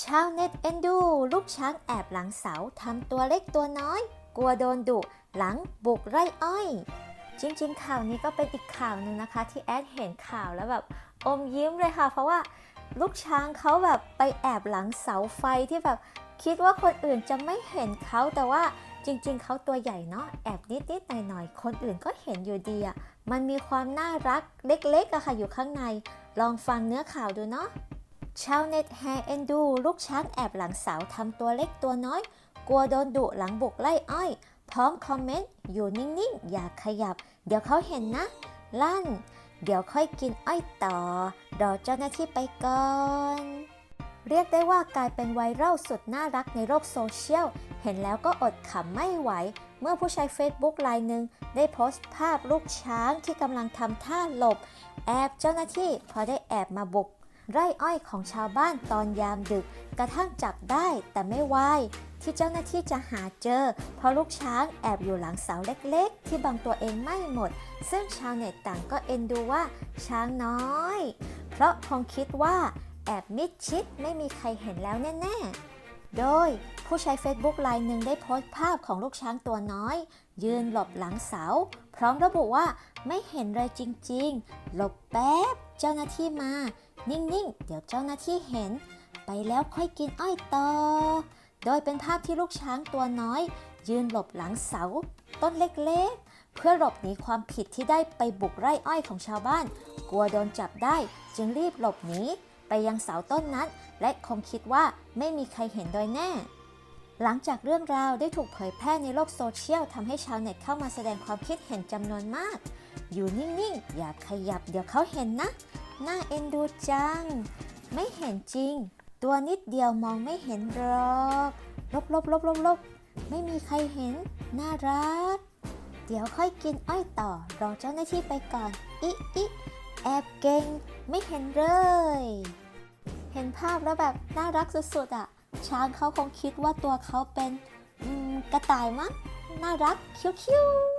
ชาวเน็ตเอ็นดู ลูกช้างแอบหลังเสาทำตัวเล็กตัวน้อย กลัวโดนดุหลังบุกไร่อ้อย จริงๆ ข่าวนี้ก็เป็นอีกข่าวหนึ่งนะคะ ที่แอดเห็นข่าวแล้วแบบอมยิ้มเลยค่ะ เพราะว่าลูกช้างเขาแบบไปแอบหลังเสาไฟที่แบบคิดว่าคนอื่นจะไม่เห็นเขาแต่ว่าจริงๆ เขาตัวใหญ่เนาะแอบนิดๆหน่อยๆคนอื่นก็เห็นอยู่ดีอะมันมีความน่ารักเล็กๆอะค่ะอยู่ข้างใน ลองฟังเนื้อข่าวดูเนาะ ชาวเน็ตแฮเอ็นดู ลูกช้างแอบหลังเสาทำตัวเล็กตัวน้อย กลัวโดนดุหลังบุกไล่อ้อย พร้อมคอมเมนต์ อยู่นิ่ง ๆ อย่าขยับ เดี๋ยวเขาเห็นนะ ลั่น เดี๋ยวค่อยกินอ้อยต่อ รอเจ้าหน้าที่ไปก่อน เรียกได้ว่ากลายเป็นไวรัลสุดน่ารักในโลกโซเชียล เห็นแล้วก็อดขำไม่ไหว เมื่อผู้ใช้ Facebook รายหนึ่งได้โพสต์ภาพลูกช้างที่กำลังทำท่าหลบ แอบเจ้าหน้าที่พอได้แอบมาบุก ไร่อ้อยของชาวบ้านตอนยามดึก กระทั่งจับได้แต่ไม่ไหวที่เจ้าหน้าที่จะหาเจอ เพราะลูกช้างแอบอยู่หลังเสาเล็กๆ ที่บางตัวเองไม่หมด ซึ่งชาวเน็ตต่างก็เอ็นดูว่าช้างน้อย เพราะคงคิดว่าแอบมิดชิดไม่มีใครเห็นแล้วแน่ๆ โดยผู้ใช้ Facebook รายหนึ่งได้โพสต์ภาพของลูกช้างตัวน้อย ยืนหลบหลังเสา พร้อมระบุว่าไม่เห็นเลยจริงๆ หลบแป๊บ เจ้าหน้าที่มา นิ่งๆ เดี๋ยวเจ้าหน้าที่เห็น ไปแล้วค่อยกินอ้อยต่อ โดยเป็นภาพที่ลูกช้างตัวน้อย ยืนหลบหลังเสา ต้นเล็กๆ เพื่อหลบหนีความผิดที่ได้ไปบุกไร่อ้อยของชาวบ้าน กลัวโดนจับได้จึงรีบหลบหนีไปยังเสาต้นนั้น และคงคิดว่าไม่มีใครเห็นโดยแน่ หลังจากเรื่องราวได้ถูกเผยแพร่ในโลกโซเชียลทำให้ชาวเน็ตเข้ามาแสดงความคิดเห็นจำนวนมาก อยู่นิ่งๆ อย่าขยับเดี๋ยวเขาเห็นนะ น่าเอ็นดูจัง ไม่เห็นจริง ตัวนิดเดียวมองไม่เห็นหรอก ลบลบลบลบลบไม่มีใครเห็น น่ารัก เดี๋ยวค่อยกินอ้อยต่อ รอเจ้าหน้าที่ไปก่อน อิอิแอบเก่ง ไม่เห็นเลย เห็นภาพแล้วแบบน่ารักสุดๆอะ ช้างเขาคงคิดว่าตัวเขาเป็นกระต่ายมั้งน่ารักคิ้วๆ